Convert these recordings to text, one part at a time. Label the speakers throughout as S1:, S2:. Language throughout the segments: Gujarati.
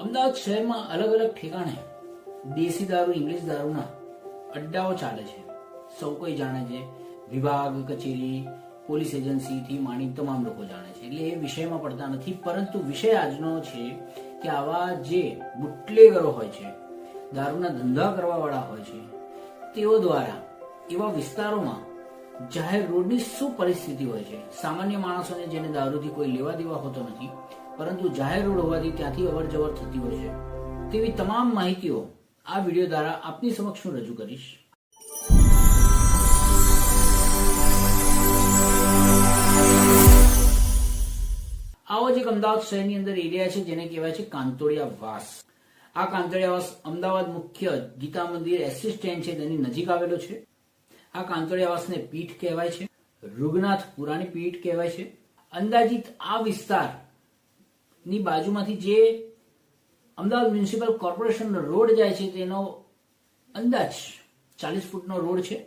S1: અમદાવાદ શહેરમાં અલગ અલગ ઠેકાણે દેશી દારૂ, ઇંગ્લિશ દારૂના અડ્ડાઓ ચાલે છે. સૌ કોઈ જાણે છે. વિભાગ, કચેરી, પોલીસ એજન્સીથી માંડી તમામ લોકો જાણે છે. એટલે એ વિષયમાં પડતા નથી, પરંતુ વિષય આજનો છે કે આવા જે બુટલેગરો હોય છે, દારૂના ધંધા કરવાવાળા હોય છે, તેઓ દ્વારા એવા વિસ્તારોમાં જાહેર રોડની શું પરિસ્થિતિ હોય છે? સામાન્ય માણસોને જેને દારૂથી કોઈ લેવા દેવા હોતો નથી પરંતુ જાહેર રોડ હોવાથી ત્યાંથી અવર જવર થતી હોય છે. તેવી તમામ માહિતીઓ આ વીડિયો દ્વારા આપની સમક્ષ હું રજૂ કરીશ. આવો જ એક અમદાવાદ શહેરની અંદર એરિયા છે જેને કહેવાય છે કાંતોડિયા વાસ. આ કાંતોડિયા વાસ અમદાવાદ મુખ્ય ગીતા મંદિર એસી સ્ટેન્ડ છે તેની નજીક આવેલો છે. આ કાંતોડિયા વાસને પીઠ કહેવાય છે. રૂગનાથ પુરાણી પીઠ કહેવાય છે. અંદાજિત આ વિસ્તાર ની બાજુમાંથી જે અમદાવાદ મ્યુનિસિપલ કોર્પોરેશન રોડ જાય છે, તેનો અંદાજ ચાલીસ ફૂટનો રોડ છે.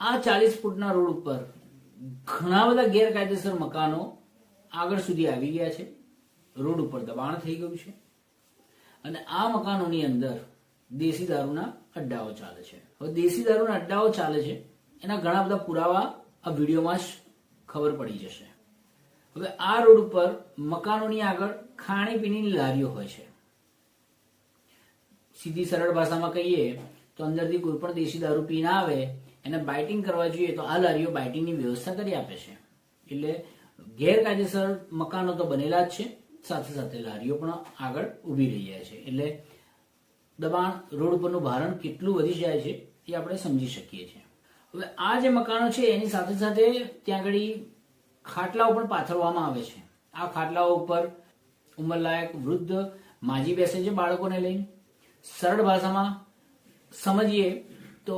S1: આ ચાલીસ ફૂટના રોડ ઉપર ઘણા બધા ગેરકાયદેસર મકાનો આગળ સુધી આવી ગયા છે. રોડ ઉપર દબાણ થઈ ગયું છે. અને આ મકાનોની અંદર દેશી દારૂના અડ્ડાઓ ચાલે છે. હવે દેશી દારૂના અડ્ડાઓ ચાલે છે, એના ઘણા બધા પુરાવા આ વિડીયોમાં જ ખબર પડી જશે. હવે આ રોડ ઉપર મકાનોની આગળ ખાણીપીણીની લારીઓ હોય છે. સીધી સરળ ભાષામાં કહીએ તો અંદરથી કોઈ પણ દેશી દારૂ પીને આવે, એને બાઇટિંગ કરવા જોઈએ તો આ લારીઓ બાઇટિંગની વ્યવસ્થા કરી આપે છે. એટલે ગેરકાયદેસર મકાનો તો બનેલા જ છે, સાથે સાથે લારીઓ પણ આગળ ઊભી રહી જાય છે. એટલે દબાણ રોડ ઉપરનું ભારણ કેટલું વધી જાય છે એ આપણે સમજી શકીએ છીએ. હવે આ જે મકાનો છે એની સાથે સાથે ત્યાં આગળ ખાટલાઓ પણ પાથરવામાં આવે છે. આ ખાટલાઓ ઉપર ઉંમરલાયક, વૃદ્ધ, માજી બેસે છે બાળકોને લઈને. સરળ ભાષામાં સમજીએ તો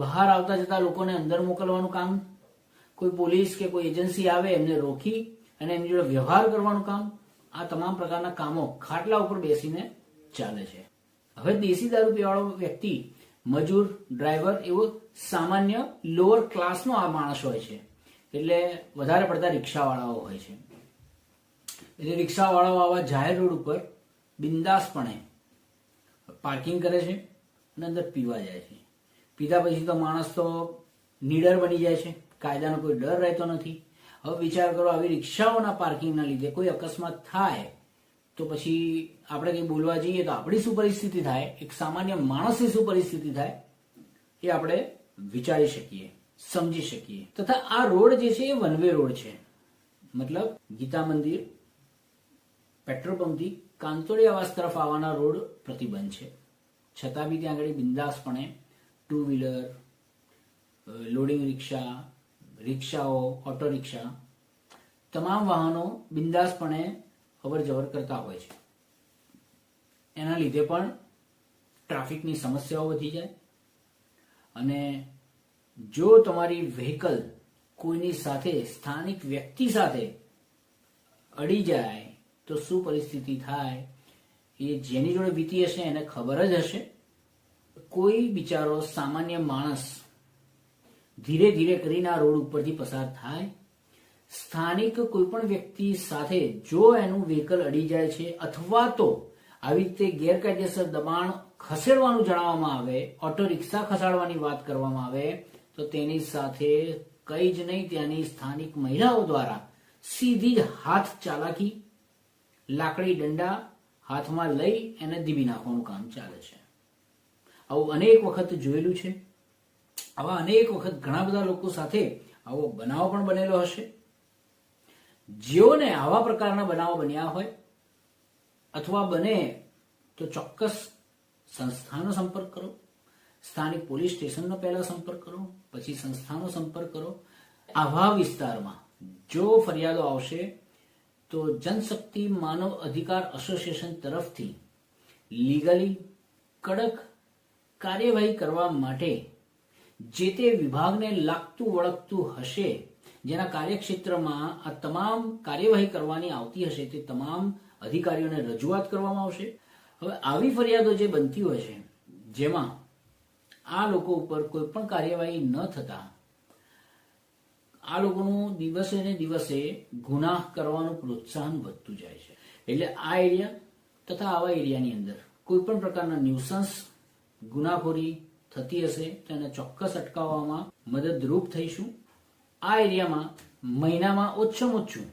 S1: બહાર આવતા જતા લોકોને અંદર મોકલવાનું કામ, કોઈ પોલીસ કે કોઈ એજન્સી આવે એમને રોકી અને એમની જોડે વ્યવહાર કરવાનું કામ, આ તમામ પ્રકારના કામો ખાટલા ઉપર બેસીને ચાલે છે. હવે દેશી દારૂ પીવાળો વ્યક્તિ, મજૂર, ડ્રાઈવર એવો સામાન્ય લોઅર ક્લાસનો આ માણસ હોય છે. એટલે વધારે પડતા રિક્ષાવાળાઓ હોય છે. એટલે રિક્ષાવાળાઓ આવા જાહેર રોડ ઉપર બિંદાસપણે પાર્કિંગ કરે છે અને અંદર પીવા જાય છે. પીધા પછી તો માણસ તો નીડર બની જાય છે. કાયદાનો કોઈ ડર રહેતો નથી. હવે વિચાર કરો આવી રિક્ષાઓના પાર્કિંગના લીધે કોઈ અકસ્માત થાય તો પછી આપણે કંઈ બોલવા જઈએ તો આપણી શું પરિસ્થિતિ થાય? એક સામાન્ય માણસની શું પરિસ્થિતિ થાય? એ આપણે વિચારી શકીએ. સમજી શકીએ. તથા આ રોડ જે છે એ વન વે રોડ છે. મતલબ ગીતા મંદિર, પેટ્રોલ પંપથી કાંતોડી આવાસ તરફ આવવાના રોડ પ્રતિબંધ છે. છતાં બી ત્યાં આગળ બિંદાસપણે ટુ વ્હીલર લોડિંગ રિક્ષા રિક્ષાઓ ઓટો રિક્ષા તમામ વાહનો બિંદાસપણે અવર જવર કરતા હોય છે. એના લીધે પણ ટ્રાફિકની સમસ્યાઓ વધી જાય અને જો તમારી વ્હીકલ કોઈની સાથે, સ્થાનિક વ્યક્તિ સાથે અડી જાય, તો શું પરિસ્થિતિ થાય? એ જેની જોડે વીતી હશે, એને ખબર જ હશે. કોઈ બિચારો સામાન્ય માણસ ધીરે ધીરે કરીને આ રોડ ઉપરથી પસાર થાય. સ્થાનિક કોઈ પણ વ્યક્તિ સાથે જો એનું વ્હીકલ અડી જાય છે, અથવા તો આવી રીતે ગેરકાયદેસર દબાણ ખસેડવાનું જણાવવામાં આવે ઓટો રિક્ષા ખસાડવાની વાત કરવામાં આવે તો તેની સાથે કઈ જ નહીં, ત્યાંની સ્થાનિક મહિલાઓ દ્વારા સીધી જ હાથ ચાલાકી, લાકડી દંડા હાથમાં લઈ એને દીબી નાખવાનું કામ ચાલે છે. આવું અનેક વખત જોયેલું છે. આવા અનેક વખત ઘણા બધા લોકો સાથે આવો બનાવ પણ બનેલો હશે. જેઓને આવા પ્રકારના બનાવો બન્યા હોય, અથવા બને તો ચોક્કસ સંસ્થાનો સંપર્ક કરો. સ્થાનિક પોલીસ સ્ટેશનનો પહેલા સંપર્ક કરો, પછી સંસ્થાનો સંપર્ક કરો. આવા વિસ્તારમાં. જો ફરિયાદો આવશે, તો જનશક્તિ માનવ અધિકાર એસોસિએશન તરફથી લીગલી કડક કાર્યવાહી કરવા માટે જે તે વિભાગને લાગતું વળગતું હશે, જેના કાર્યક્ષેત્રમાં આ તમામ કાર્યવાહી કરવાની આવતી હશે, તે તમામ અધિકારીઓને રજૂઆત કરવામાં આવશે. હવે આવી ફરિયાદો જે બનતી હોય છે, જેમાં આ લોકો ઉપર કોઈ પણ કાર્યવાહી ન થતા. આ લોકોનું દિવસે ને દિવસે ગુનાહ કરવાનું પ્રોત્સાહન વધતું જાય છે. એટલે આ એરિયા તથા આવા એરિયાની અંદર કોઈ પણ પ્રકારના ન્યુસન્સ, ગુનાખોરી થતી હશે તેને ચોક્કસ અટકાવવામાં મદદરૂપ થઈશું. આ એરિયામાં મહિનામાં ઓછામાં ઓછું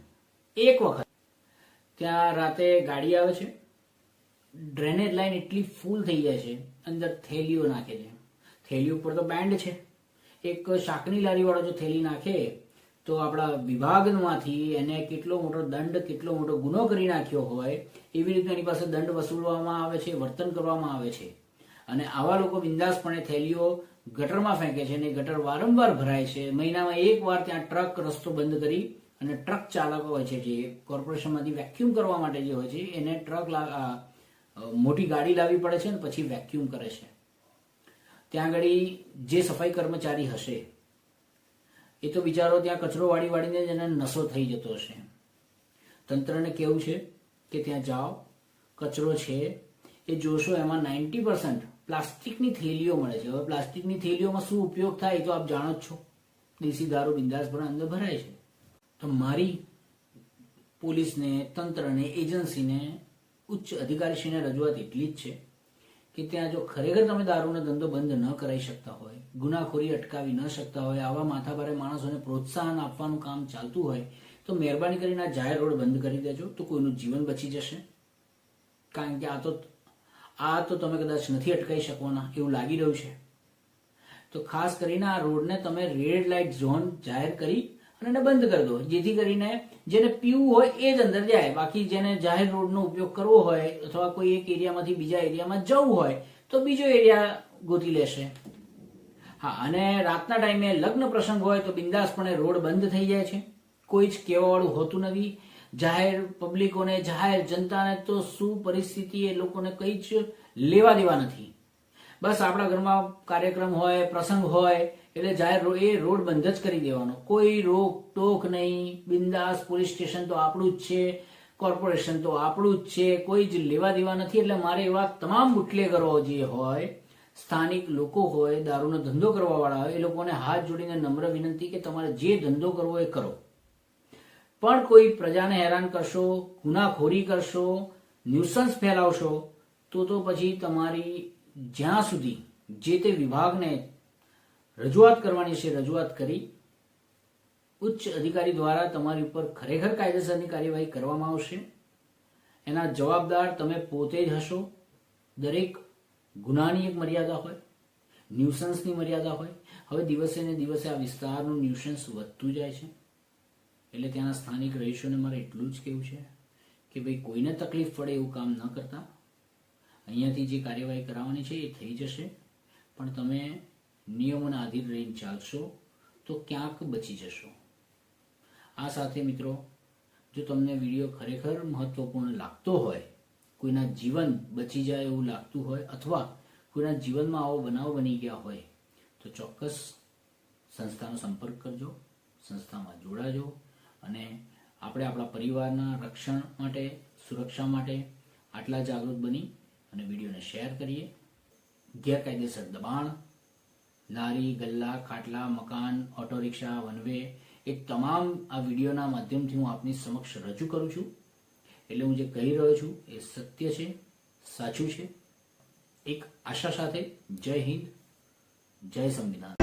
S1: એક વખત ત્યાં રાતે ગાડી આવે છે. ડ્રેનેજ લાઈન એટલી ફૂલ થઈ જાય છે. અંદર થેલીઓ નાખે છે. થેલી ઉપર તો બેન્ડ છે. એક શાકની લારીવાળો જો થેલી નાખે, તો આપણા વિભાગમાંથી એને કેટલો મોટો દંડ, કેટલો મોટો ગુનો કરી નાખ્યો હોય, એવી રીતે એની પાસે દંડ વસૂલવામાં આવે છે, વર્તન કરવામાં આવે છે. અને આવા લોકો બિંદાસપણે થેલીઓ ગટરમાં ફેંકે છે અને ગટર વારંવાર ભરાય છે. મહિનામાં એક વાર ત્યાં ટ્રક રસ્તો બંધ કરી અને ટ્રક ચાલકો હોય છે જે, કોર્પોરેશનમાંથી વેક્યુમ કરવા માટે જે હોય છે, એને ટ્રક મોટી ગાડી લાવવી પડે છે અને પછી વેક્યુમ કરે છે. ત્યાં આગળ જે સફાઈ કર્મચારી હશે, એ તો બિચારો ત્યાં કચરો વાળી વાળીને જ એને નશો થઈ જતો હશે. તંત્રને કેવું છે કે ત્યાં જાઓ, કચરો છે, એ જોશો એમાં નાઇન્ટી પર્સન્ટ પ્લાસ્ટિકની થેલીઓ મળે છે. હવે પ્લાસ્ટિકની થેલીઓમાં શું ઉપયોગ થાય તો આપ જાણો જ છો. દેશી દારૂ બિંદાસ પણ અંદર ભરાય છે. તો મારી પોલીસને, તંત્રને, એજન્સીને, ઉચ્ચ અધિકારીશ્રીને રજૂઆત એટલી જ છે કે ત્યાં જો ખરેખર તમે દારૂનો ધંધો બંધ ન કરાવી શકતા હોય, ગુનાખોરી અટકાવી ન શકતા હોય, આવા માથાભારે માણસોને પ્રોત્સાહન આપવાનું કામ ચાલતું હોય, તો મહેરબાની કરીને આ જાહેર રોડ બંધ કરી દેજો, તો કોઈનું જીવન બચી જશે. કારણ કે આ તો આ તો તમે કદાચ નથી અટકાવી શકવાના, એવું લાગી રહ્યું છે. તો ખાસ કરીને આ રોડને તમે રેડ લાઇટ ઝોન જાહેર કરી અને બંધ કરી દો. જેથી કરીને જેને પીવું હોય એ જ અંદર જાય. બાકી જેને જાહેર રોડનો ઉપયોગ કરવો હોય અથવા કોઈ એક એરિયામાંથી બીજા એરિયામાં જવું હોય, તો બીજો એરિયા ગોતી લેશે. હા, અને રાતના ટાઈમે લગ્ન પ્રસંગ હોય તો બિંદાસપણે રોડ બંધ થઈ જાય છે. કોઈ જ કહેવાવાળું હોતું નથી. જાહેર પબ્લિકોને, જાહેર જનતાને તો શું પરિસ્થિતિ એ લોકોને કંઈ જ લેવા દેવા નથી. બસ આપણા ઘરમાં કાર્યક્રમ હોય, પ્રસંગ હોય એટલે જાહેર રોડ એ રોડ બંધ જ કરી દેવાનો. કોઈ રોક ટોક નહીં. બિંદાસ પોલીસ સ્ટેશન તો આપણું જ છે. કોર્પોરેશન તો આપણું જ છે. કોઈ જ લેવા દેવા નથી. એટલે મારે એવા તમામ બુટલેગરો જે હોય, સ્થાનિક લોકો હોય, દારૂનો ધંધો કરવા વાળા હોય, એ લોકોને હાથ જોડીને નમ્ર વિનંતી કે તમારે જે ધંધો કરવો એ કરો. પણ કોઈ પ્રજાને હેરાન કરશો, ગુનાખોરી કરશો, ન્યુસન્સ ફેલાવશો, તો તો પછી તમારી જ્યાં સુધી જે તે વિભાગને રજૂઆત કરવાની છે, રજૂઆત કરી. ઉચ્ચ અધિકારી દ્વારા તમારી ઉપર ખરેખર કાયદેસરની કાર્યવાહી કરવામાં આવશે. એના જવાબદાર તમે પોતે જ હશો. દરેક ગુનાની એક મર્યાદા હોય, ન્યુસન્સની મર્યાદા હોય. હવે દિવસે ને દિવસે આ વિસ્તારનું ન્યુસન્સ વધતું જાય છે. એટલે ત્યાંના સ્થાનિક રહીશોને મારે એટલું જ કહેવું છે કે ભાઈ, કોઈને તકલીફ પડે એવું કામ ન કરતા. અહીંયાથી જે કાર્યવાહી કરાવવાની છે એ થઈ જશે. પણ તમે નિયમોના આધીન રહીને ચાલશો તો ક્યાંક બચી જશો. આ સાથે મિત્રો, જો તમને વીડિયો ખરેખર મહત્વપૂર્ણ લાગતો હોય, કોઈના જીવન બચી જાય એવું લાગતું હોય અથવા કોઈના જીવનમાં આવો બનાવ બની ગયા હોય, તો ચોક્કસ સંસ્થાનો સંપર્ક કરજો, સંસ્થામાં જોડાજો અને આપણે આપણા પરિવારના રક્ષણ માટે, સુરક્ષા માટે આટલા જાગૃત બની અને વિડીયોને શેર કરીએ. ગેરકાયદેસર દબાણ લારી ગલ્લા, ખાટલા, મકાન, ઓટો રિક્ષા, વનવે એ તમામ આ વિડીયોના માધ્યમથી હું આપની સમક્ષ રજૂ કરું છું. એટલે હું જે કહી રહ્યો છું એ સત્ય છે, સાચું છે. એક આશા સાથે જય હિન્દ, જય સંવિધાન.